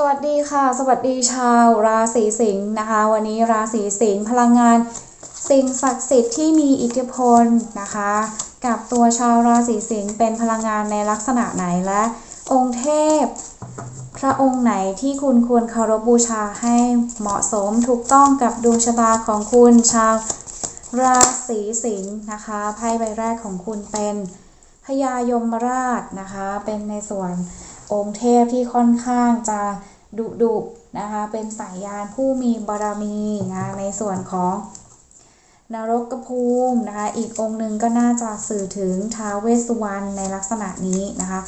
สวัสดีค่ะ สวัสดีชาว ราศีสิงห์นะคะ วันนี้ราศีสิงห์พลังงาน สิ่งศักดิ์สิทธิ์ที่มีอิทธิพลนะคะ กับตัวชาวราศีสิงห์เป็นพลังงานในลักษณะไหนและ องค์เทพ พระองค์ไหนที่คุณควรเคารพบูชาให้เหมาะสมถูกต้องกับดวงชะตาของคุณชาวราศีสิงห์นะคะไพ่ใบแรกของคุณเป็นพญายมราชนะคะ เป็นในส่วน องค์เทพที่ค่อนข้างจะดุดุนะคะเป็นสายยานผู้มีบารมีนะในส่วนของนรกภูมินะคะอีกองค์หนึ่งก็น่าจะสื่อถึงท้าวเวสสุวรรณในลักษณะนี้นะคะ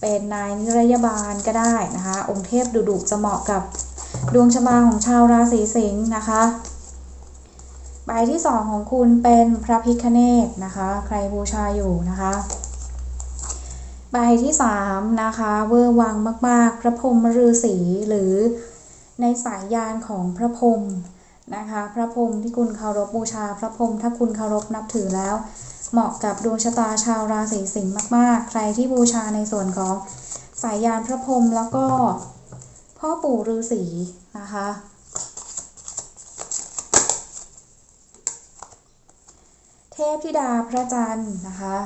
เป็นนายนิรยบาลก็ได้นะคะองค์เทพดุดุจะเหมาะกับดวงชะตาของชาวราศีสิงห์นะคะใบที่สองของคุณเป็นพระพิคเนตนะคะ ใครบูชาอยู่นะคะ ใบที่สามนะคะ เวอร์วังมาก ๆ พระพรหมฤาษีหรือในสายยานของพระพรหมนะคะ พระพรหมที่คุณเคารพบูชา พระพรหมถ้าคุณเคารพนับถือแล้ว เหมาะกับดวงชะตาชาวราศีสิงห์มาก ๆ ใครที่บูชาในส่วนของสายยานพระพรหมแล้วก็พ่อปู่ฤาษีนะคะเทพธิดาพระจันทร์นะคะ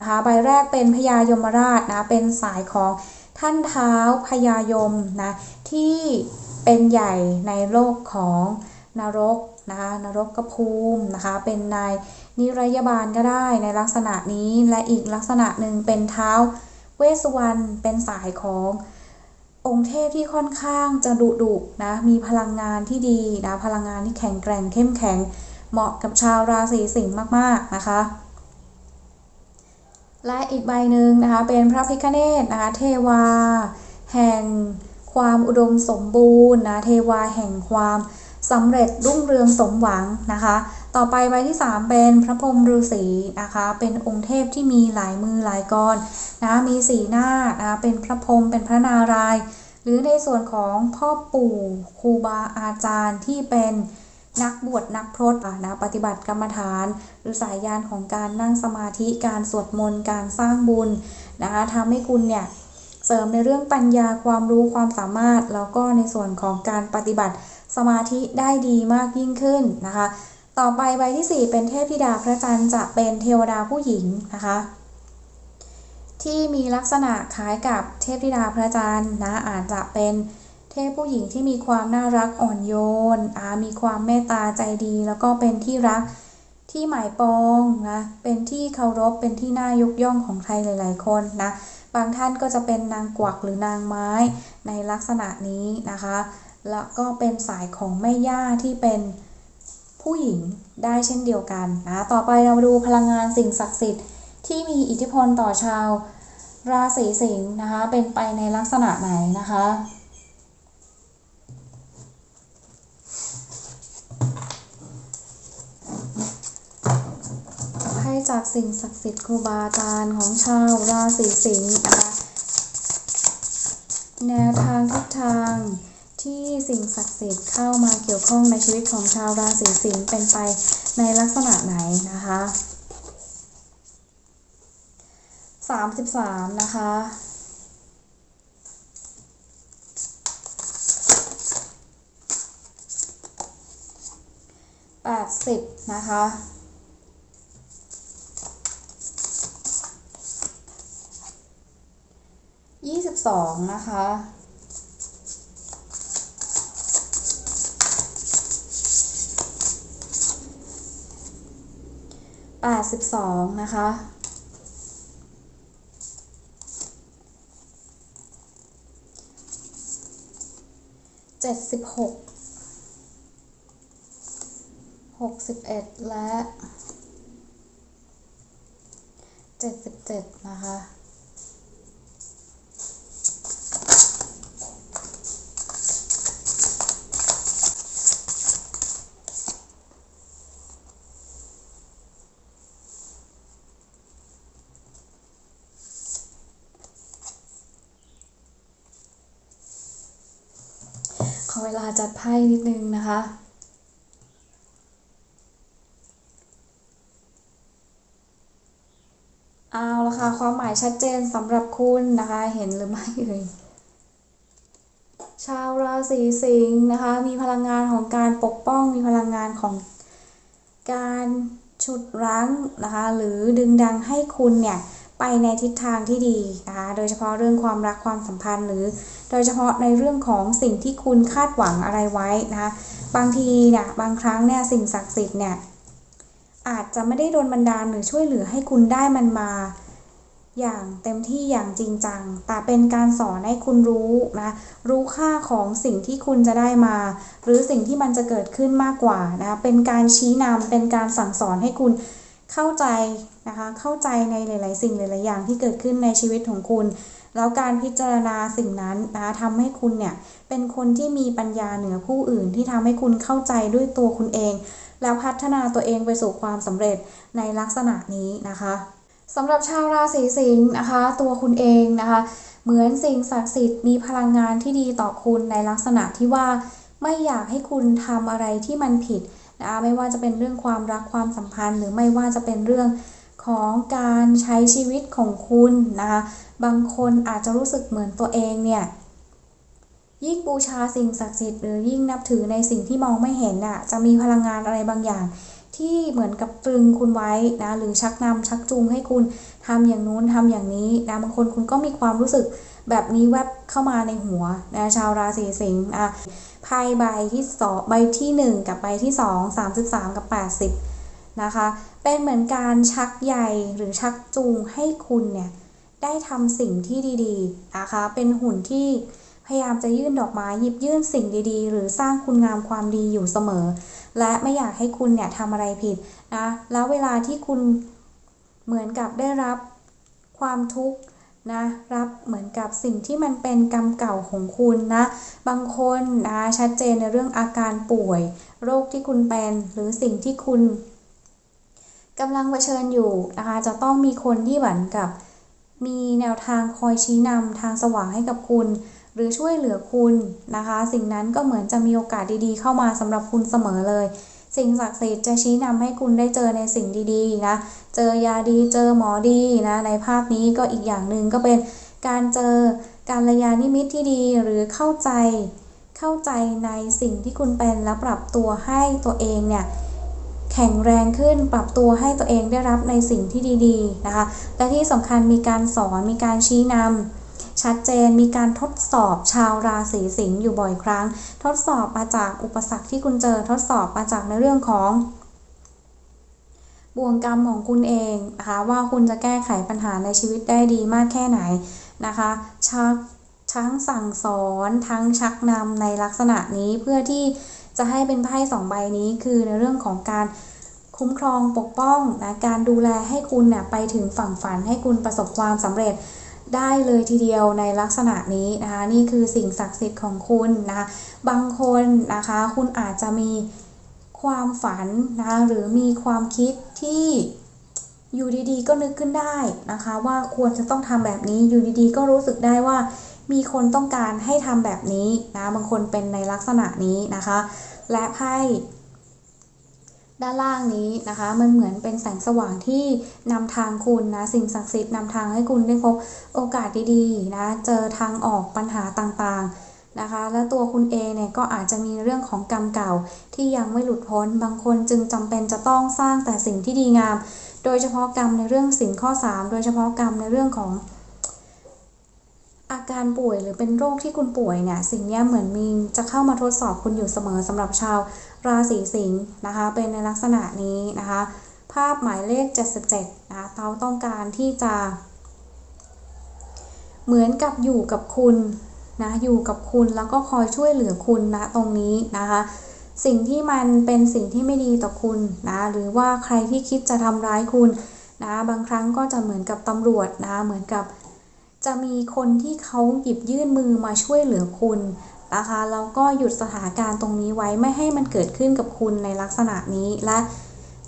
นะคะใบแรกเป็นพญายมราชนะเป็นสายของท่านเท้าพญายมนะที่เป็นใหญ่ในโลกของนรกนะคะนรกกระภูมินะคะเป็นนายนิรยบาลก็ได้ในลักษณะนี้และอีกลักษณะหนึ่งเป็นเท้าเวสวรรณเป็นสายขององค์เทพที่ค่อนข้างจะดุดุนะมีพลังงานที่ดีนะพลังงานที่แข็งแกร่งเข้มแข็ง เหมาะกับชาวราศีสิงห์มากๆนะคะ และอีกใบหนึ่งนะคะเป็นพระพิฆเนศนะคะเทวา แห่งความอุดมสมบูรณ์นะเทวาแห่งความสำเร็จรุ่งเรืองสมหวังนะคะ ต่อไปใบที่ 3 เป็นพระพรหมฤาษีนะคะ เป็นองค์เทพที่มีหลายมือหลายกรนะมีสีหน้านะเป็นพระพรหมเป็นพระนาราย หรือในส่วนของพ่อปู่ครูบาอาจารย์ที่เป็น นักบวชนักพรตนะปฏิบัติกรรมฐาน หรือสายยานของการนั่งสมาธิการสวดมนต์การสร้างบุญนะคะทำให้คุณเนี่ยเสริมในเรื่องปัญญาความรู้ความสามารถ แล้วก็ในส่วนของการปฏิบัติสมาธิได้ดีมากยิ่งขึ้นนะคะ ต่อไปใบที่ 4 เป็นเทพธิดาพระจันทร์จะเป็นเทวดาผู้หญิงนะคะที่มีลักษณะคล้ายกับเทพธิดาพระจันทร์นะอาจจะเป็น เทพผู้หญิงที่มีความน่ารักอ่อนโยนอามีความเมตตาใจดี แล้วก็เป็นที่รักที่หมายปองนะ เป็นที่เคารพ เป็นที่น่ายกย่องของใครหลาย ๆ คนนะ บางท่านก็จะเป็นนางกวักหรือนางไม้ในลักษณะนี้นะคะ แล้วก็เป็นสายของแม่ย่าที่เป็นผู้หญิงได้เช่นเดียวกันนะ ต่อไปเรามาดูพลังงานสิ่งศักดิ์สิทธิ์ที่มีอิทธิพลต่อชาว ราศีสิงห์นะคะ เป็นไปในลักษณะไหนนะคะ จากสิ่งศักดิ์สิทธิ์ครูบาอาจารย์ของชาวราศีสิงห์นะคะแนวทางทิศทางที่สิ่งศักดิ์สิทธิ์เข้ามาเกี่ยวข้องในชีวิตของชาวราศีสิงห์เป็นไปในลักษณะไหนนะคะสามสิบสามนะคะแปดสิบนะคะ ยี่สิบสองนะคะแปดสิบสองนะคะเจ็ดสิบหกหกสิบเอ็ดและเจ็ดสิบเจ็ดนะคะ เวลาจัดไพ่นิดนึงนะคะ เอาละค่ะ ความหมายชัดเจนสำหรับคุณนะคะ เห็นหรือไม่เอ่ยชาวราศีสิงห์นะคะ มีพลังงานของการปกป้อง มีพลังงานของการฉุดรั้งนะคะ หรือดึงดังให้คุณเนี่ย ไปในทิศทางที่ดีนะคะ โดยเฉพาะเรื่องความรักความสัมพันธ์ หรือโดยเฉพาะในเรื่องของสิ่งที่คุณคาดหวังอะไรไว้นะคะ บางทีเนี่ยบางครั้งเนี่ยสิ่งศักดิ์สิทธิ์เนี่ยอาจจะไม่ได้โดนบันดาลหรือช่วยเหลือให้คุณได้มันมา อย่างเต็มที่อย่างจริงจัง แต่เป็นการสอนให้คุณรู้นะ รู้ค่าของสิ่งที่คุณจะได้มา หรือสิ่งที่มันจะเกิดขึ้นมากกว่านะ เป็นการชี้นำเป็นการสั่งสอนให้คุณ เข้าใจนะคะ เข้าใจในหลาย ๆ สิ่งหลาย ๆ อย่างที่เกิดขึ้นในชีวิตของคุณ แล้วการพิจารณาสิ่งนั้นนะคะทำให้คุณเนี่ยเป็นคนที่มีปัญญาเหนือผู้อื่นที่ทำให้คุณเข้าใจด้วยตัวคุณเอง แล้วพัฒนาตัวเองไปสู่ความสำเร็จในลักษณะนี้นะคะสำหรับชาวราศีสิงห์นะคะ ตัวคุณเองนะคะ เหมือนสิ่งศักดิ์สิทธิ์มีพลังงานที่ดีต่อคุณในลักษณะที่ว่า ไม่อยากให้คุณทำอะไรที่มันผิด นะคะไม่ว่าจะเป็นเรื่องความรักความสัมพันธ์ หรือไม่ว่าจะเป็นเรื่องของการใช้ชีวิตของคุณนะคะบางคนอาจจะรู้สึกเหมือนตัวเองเนี่ยยิ่งบูชาสิ่งศักดิ์สิทธิ์หรือยิ่งนับถือในสิ่งที่มองไม่เห็นน่ะจะมีพลังงานอะไรบางอย่าง ที่เหมือนกับตรึงคุณไว้นะหรือชักนำชักจูงให้คุณทำอย่างนู้นทำอย่างนี้นะบางคนคุณก็มีความรู้สึกแบบนี้แวบเข้ามาในหัวนะชาวราศีสิงห์นะไพ่ใบที่สองใบที่ 1 กับใบที่ 2 33 กับ 80นะคะเป็นเหมือนการชักใยหรือชักจูงให้คุณเนี่ยได้ทำสิ่งที่ดีๆนะคะเป็นหุ่นที่พยายามจะยื่นดอกไม้หยิบยื่นสิ่งดีๆ หรือสร้างคุณงามความดีอยู่เสมอ และไม่อยากให้คุณเนี่ยทำอะไรผิดนะแล้วเวลาที่คุณเหมือนกับได้รับความทุกข์นะรับเหมือนกับสิ่งที่มันเป็นกรรมเก่าของคุณนะบางคนนะชัดเจนในเรื่องอาการป่วย โรคที่คุณเป็นหรือสิ่งที่คุณกำลังเผชิญอยู่นะคะจะต้องมีคนที่เหมือนกับมีแนวทางคอยชี้นำทางสว่างให้กับคุณ หรือช่วยเหลือคุณนะคะ สิ่งนั้นก็เหมือนจะมีโอกาสดีๆ เข้ามาสำหรับคุณเสมอเลย สิ่งศักดิ์สิทธิ์จะชี้นำให้คุณได้เจอในสิ่งดีๆนะเจอยาดีเจอหมอดีนะในภาพนี้ก็อีกอย่างหนึ่งก็เป็นการเจอการระยานิมิตที่ดีหรือเข้าใจเข้าใจในสิ่งที่คุณเป็นแล้วปรับตัวให้ตัวเองเนี่ยแข็งแรงขึ้นปรับตัวให้ตัวเองได้รับในสิ่งที่ดี ๆ นะคะ และที่สำคัญมีการสอนมีการชี้นำ ชัดเจนมีการทดสอบชาวราศีสิงห์อยู่บ่อยครั้ง ทดสอบมาจากอุปสรรคที่คุณเจอทดสอบมาจากในเรื่องของบ่วงกรรมของคุณเองนะคะว่าคุณจะแก้ไขปัญหาในชีวิตได้ดีมากแค่ไหนนะคะชักทั้งสั่งสอนทั้งชักนำในลักษณะนี้เพื่อที่จะให้เป็นไพ่สองใบนี้คือในเรื่องของการคุ้มครองปกป้องนะการดูแลให้คุณเนี่ยไปถึงฝั่งฝันให้คุณประสบความสำเร็จ ได้เลยทีเดียวในลักษณะนี้นะคะนี่คือสิ่งศักดิ์สิทธิ์ของคุณนะคะบางคนนะคะคุณอาจจะมีความฝันนะคะหรือมีความคิดที่อยู่ดีๆ ก็นึกขึ้นได้นะคะ ว่าควรจะต้องทำแบบนี้อยู่ดีๆ ก็รู้สึกได้ว่ามีคนต้องการให้ทำแบบนี้นะบางคนเป็นในลักษณะนี้นะคะ และไพ่ ด้านล่างนี้นะคะ มันเหมือนเป็นแสงสว่างที่นำทางคุณนะ สิ่งศักดิ์สิทธิ์นำทางให้คุณได้พบโอกาสดีๆนะ เจอทางออกปัญหาต่างๆนะคะ และตัวคุณเองเนี่ยก็อาจจะมีเรื่องของกรรมเก่าที่ยังไม่หลุดพ้น บางคนจึงจำเป็นจะต้องสร้างแต่สิ่งที่ดีงาม โดยเฉพาะกรรมในเรื่องสินข้อ 3 โดยเฉพาะกรรมในเรื่องของ อาการป่วยหรือเป็นโรคที่คุณป่วยเนี่ยสิ่งนี้เหมือนมีจะเข้ามาทดสอบคุณอยู่เสมอสำหรับชาวราศีสิงห์นะคะเป็นในลักษณะนี้นะคะ ภาพหมายเลข 77นะคะเขาต้องการที่จะ เหมือนกับอยู่กับคุณนะอยู่กับคุณแล้วก็คอยช่วยเหลือคุณนะตรงนี้นะคะสิ่งที่มันเป็นสิ่งที่ไม่ดีต่อคุณนะหรือว่าใครที่คิดจะทำร้ายคุณนะบางครั้งก็จะเหมือนกับตำรวจนะเหมือนกับ จะมีคนที่เขาหยิบยื่นมือมาช่วยเหลือคุณนะคะแล้วก็หยุดสถานการณ์ตรงนี้ไว้ไม่ให้มันเกิดขึ้นกับคุณในลักษณะนี้และ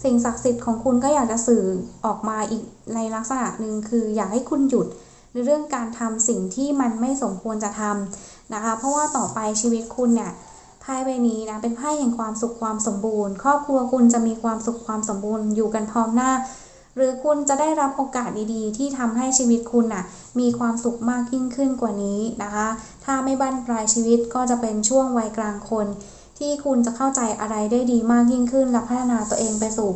สิ่งศักดิ์สิทธิ์ของคุณก็อยากจะสื่อออกมาอีกในลักษณะหนึ่งคืออยากให้คุณหยุดในเรื่องการทำสิ่งที่มันไม่สมควรจะทำนะคะ เพราะว่าต่อไปชีวิตคุณเนี่ยไพ่ใบนี้นะเป็นไพ่แห่งความสุขความสมบูรณ์ ครอบครัวคุณจะมีความสุขความสมบูรณ์อยู่กันพร้อมหน้า หรือคุณจะได้รับโอกาสดีๆ ที่ทำให้ชีวิตคุณน่ะมีความสุขมากยิ่งขึ้นกว่านี้นะคะ ถ้าไม่บั้นปลายชีวิตก็จะเป็นช่วงวัยกลางคน ที่คุณจะเข้าใจอะไรได้ดีมากยิ่งขึ้น และพัฒนาตัวเองไปสู่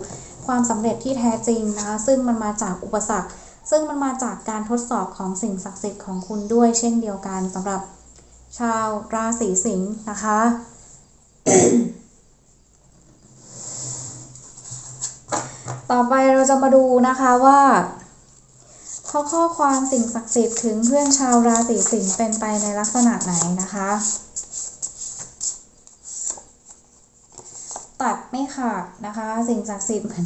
ความสำเร็จที่แท้จริงนะคะ ซึ่งมันมาจากอุปสรรค ซึ่งมันมาจากการทดสอบของสิ่งศักดิ์สิทธิ์ของคุณด้วยเช่นเดียวกันสำหรับชาวราศีสิงห์นะคะ ต่อไปเราจะมาดูนะคะว่าข้อข้อความสิ่งศักดิ์สิทธิ์ถึงเพื่อนชาวราศีสิงห์เป็นไปในลักษณะไหนนะคะ ตัดไม่ขาดนะคะ สิ่งศักดิ์สิทธิ์เหมือน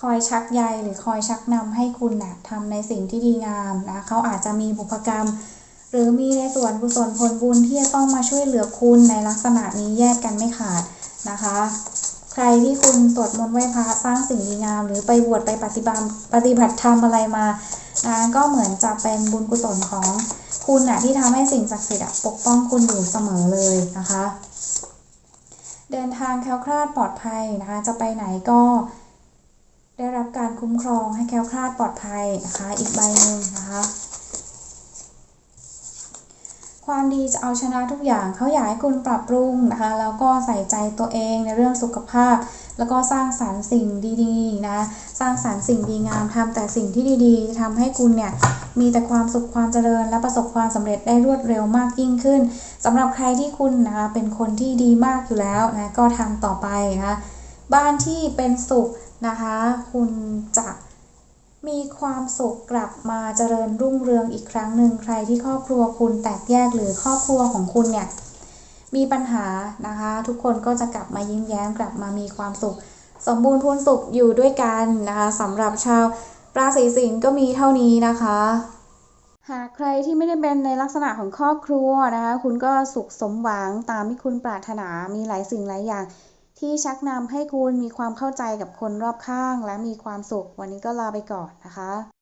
คอยชักใยหรือคอยชักนำให้คุณนะทำในสิ่งที่ดีงามนะเขาอาจจะมีบุพกรรม หรือมีในส่วนกุศลผลบุญที่จะต้องมาช่วยเหลือคุณในลักษณะนี้แยกกันไม่ขาดนะคะ ใครที่คุณสวดมนต์ไหว้พระสร้างสิ่งดีงาม หรือไปบวชไปปฏิบัติปฏิบัติธรรมอะไรมานะก็เหมือนจะเป็นบุญกุศลของคุณนะที่ทำให้สิ่งศักดิ์สิทธิ์ปกป้องคุณอยู่เสมอเลยนะคะ เดินทางแคล้วคลาดปลอดภัยนะคะ จะไปไหนก็ได้รับการคุ้มครองให้แคล้วคลาดปลอดภัยนะคะ อีกใบหนึ่งนะคะ ความดีจะเอาชนะทุกอย่างเขาอยากให้คุณปรับปรุงนะคะ แล้วก็ใส่ใจตัวเองในเรื่องสุขภาพ แล้วก็สร้างสรรค์สิ่งดีๆนะสร้างสรรค์สิ่งดีงามทำแต่สิ่งที่ดีๆทำให้คุณเนี่ยมีแต่ความสุขความเจริญ และประสบความสำเร็จได้รวดเร็วมากยิ่งขึ้นสำหรับใครที่คุณนะคะเป็นคนที่ดีมากอยู่แล้วนะก็ทำต่อไปนะคะบ้านที่เป็นสุขนะคะ คุณจะ มีความสุขกลับมาเจริญรุ่งเรืองอีกครั้งหนึ่งใครที่ครอบครัวคุณแตกแยกหรือครอบครัวของคุณเนี่ยมีปัญหานะคะ ทุกคนก็จะกลับมายิ้มแย้มกลับมามีความสุข สมบูรณ์พูนสุขอยู่ด้วยกันนะคะสำหรับชาวราศีสิงห์ก็มีเท่านี้นะคะ หากใครที่ไม่ได้เป็นในลักษณะของครอบครัวนะคะ คุณก็สุขสมหวังตามที่คุณปรารถนามีหลายสิ่งหลายอย่าง ที่ชักนำให้คุณมีความเข้าใจกับคนรอบข้าง และมีความสุข วันนี้ก็ลาไปก่อนนะคะ